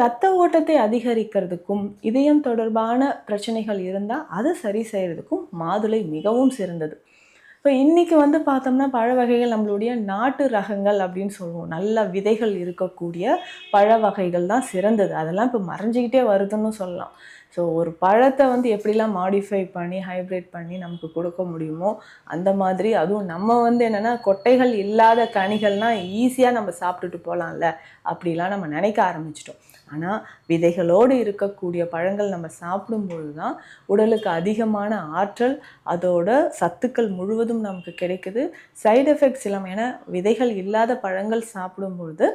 ரத்த ஓட்டத்தை அதிகரிக்கிறதுக்கும் இதயம் தொடர்பான பிரச்சனைகள் இருந்தால் அதை சரி செய்கிறதுக்கும் மாதுளை மிகவும் சிறந்தது. இப்போ இன்றைக்கி வந்து பார்த்தோம்னா பழ வகைகள் நம்மளுடைய நாட்டு ரகங்கள் அப்படின்னு சொல்லுவோம். நல்ல விதைகள் இருக்கக்கூடிய பழ வகைகள் தான் சிறந்தது. அதெல்லாம் இப்போ மறைஞ்சிக்கிட்டே வருதுன்னு சொல்லலாம். ஸோ ஒரு பழத்தை வந்து எப்படிலாம் மாடிஃபை பண்ணி ஹைப்ரிட் பண்ணி நமக்கு கொடுக்க முடியுமோ அந்த மாதிரி அதுவும் நம்ம வந்து என்னென்னா கொட்டைகள் இல்லாத கனிகள்லாம் ஈஸியாக நம்ம சாப்பிட்டுட்டு போகலாம்ல அப்படிலாம் நம்ம நினைக்க ஆரம்பிச்சிட்டோம். ஆனால் விதைகளோடு இருக்கக்கூடிய பழங்கள் நம்ம சாப்பிடும்பொழுது தான் உடலுக்கு அதிகமான ஆற்றல் அதோட சத்துக்கள் முழுவதும் நமக்கு கிடைக்குது. சைடு எஃபெக்ட்ஸ் இல்லாமல் ஏன்னா விதைகள் இல்லாத பழங்கள் சாப்பிடும்பொழுது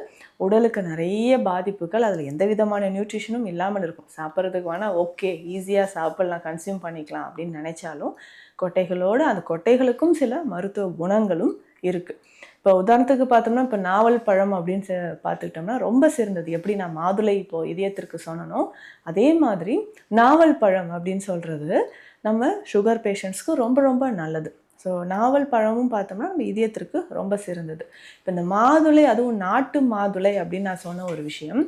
உடலுக்கு நிறைய பாதிப்புகள் அதில் எந்த விதமான நியூட்ரிஷனும் இல்லாமல் இருக்கும். சாப்பிட்றதுக்கு வேணால் ஓகே ஈஸியாக சாப்பிட்லாம் கன்சியூம் பண்ணிக்கலாம் அப்படின்னு நினச்சாலும் கொட்டைகளோடு அந்த கொட்டைகளுக்கும் சில மருத்துவ குணங்களும் இருக்குது இப்போ உதாரணத்துக்கு பார்த்தோம்னா இப்போ நாவல் பழம் அப்படின்னு பார்த்துக்கிட்டோம்னா ரொம்ப சிறந்தது. எப்படி நான் மாதுளை இப்போ இதயத்திற்கு சொன்னனோ அதே மாதிரி நாவல் பழம் அப்படின்னு சொல்கிறது நம்ம சுகர் பேஷண்ட்ஸ்க்கு ரொம்ப ரொம்ப நல்லது. ஸோ நாவல் பழமும் பார்த்தோம்னா நம்ம இதயத்திற்கு ரொம்ப சிறந்தது. இப்போ இந்த மாதுளை அதுவும் நாட்டு மாதுளை அப்படின்னு நான் சொன்ன ஒரு விஷயம்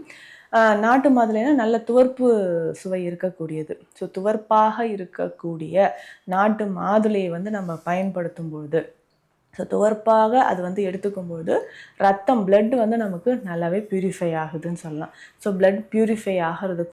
நாட்டு மாதுளைனா நல்ல துவர்ப்பு சுவை இருக்கக்கூடியது. ஸோ துவர்ப்பாக இருக்கக்கூடிய நாட்டு மாதுளையை வந்து நம்ம பயன்படுத்தும் பொழுது ஸோ துவர்ப்பாக அது வந்து எடுத்துக்கும்போது ரத்தம் பிளட் வந்து நமக்கு நல்லாவே பியூரிஃபை ஆகுதுன்னு சொல்லலாம். ஸோ பிளட் பியூரிஃபை ஆகிறதுக்கு